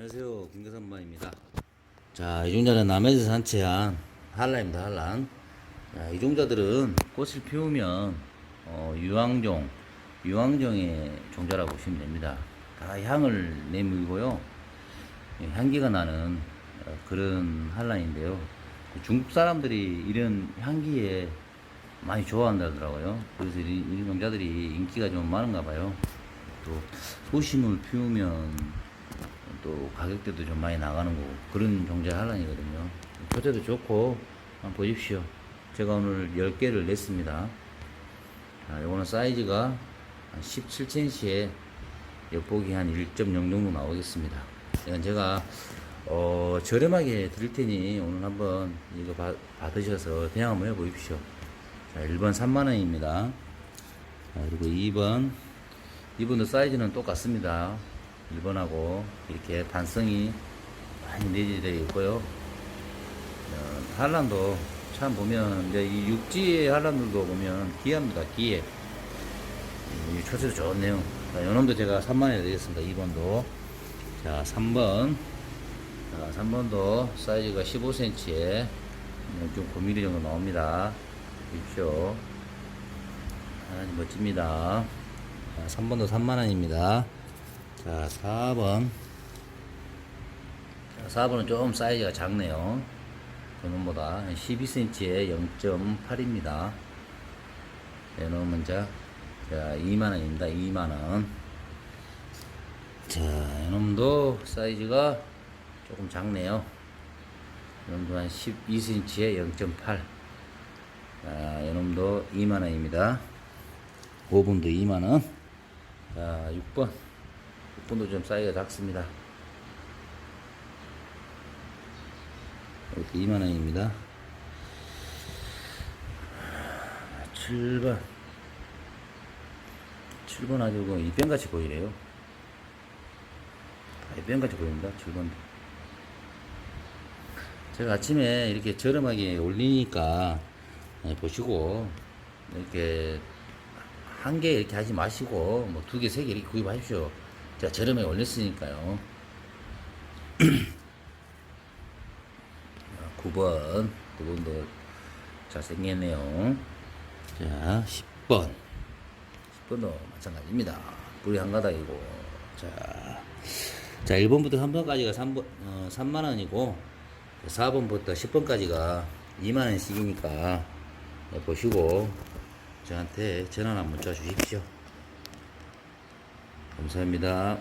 안녕하세요. 김계선만입니다. 자 이종자는 남해에서 산채한 한라입니다 한란 자, 이종자들은 꽃을 피우면 어, 유황종 유황종의 종자라고 보시면 됩니다. 다 향을 내밀고요. 예, 향기가 나는 어, 그런 한라인데요. 중국 사람들이 이런 향기에 많이 좋아한다더라고요. 그래서 이, 이 종자들이 인기가 좀 많은가 봐요. 또 소심을 피우면 또 가격대도 좀 많이 나가는 거고 그런 종자 한란이거든요. 표재도 좋고 한번 보십시오. 제가 오늘 10개를 냈습니다. 자, 요거는 사이즈가 한 17cm에 엿보기 한 1.0 정도 나오겠습니다. 이건 제가 어, 저렴하게 드릴 테니 오늘 한번 이거 받, 받으셔서 그냥 한번 해보십시오. 자, 1번 3만원입니다. 그리고 2번 2번도 사이즈는 똑같습니다. 1번하고 이렇게 단성이 많이 내재되어 있고요. 어, 한란도 참 보면 이제 이 육지의 한란들도 보면. 귀해. 이 초세도 좋네요. 자, 요놈도 제가 3만원에 드리겠습니다. 2번도. 자, 3번. 자, 3번도 사이즈가 15cm에 좀 9mm 정도 나옵니다. 보십시오. 하나님 멋집니다. 자, 3번도 3만원입니다. 자, 4번. 자, 4번은 좀 사이즈가 작네요. 저놈보다 12cm에 0.8입니다. 얘는 먼저, 자, 2만원입니다. 2만원. 자, 이놈도 사이즈가 조금 작네요. 이놈도 한 12cm에 0.8. 자, 이놈도 2만원입니다. 5번도 2만원. 자, 6번. 6번도 좀 사이즈가 작습니다. 이렇게 2만원입니다. 7번. 7번 아주 그 이변같이 보이네요. 아, 이변같이 보입니다. 7번도. 제가 아침에 이렇게 저렴하게 올리니까 예, 보시고 이렇게 한 개 이렇게 하지 마시고 뭐 두 개, 세 개 이렇게 구입하십시오. 제가 저렴하게 올렸으니까요. 9번, 9번도 잘생겼네요. 자, 10번. 10번도 마찬가지입니다. 불이 한 가닥이고. 자, 자 1번부터 3번까지가 3번, 어, 3만원이고, 4번부터 10번까지가 2만원씩이니까, 보시고, 저한테 전화 한번 줘 주십시오. 감사합니다.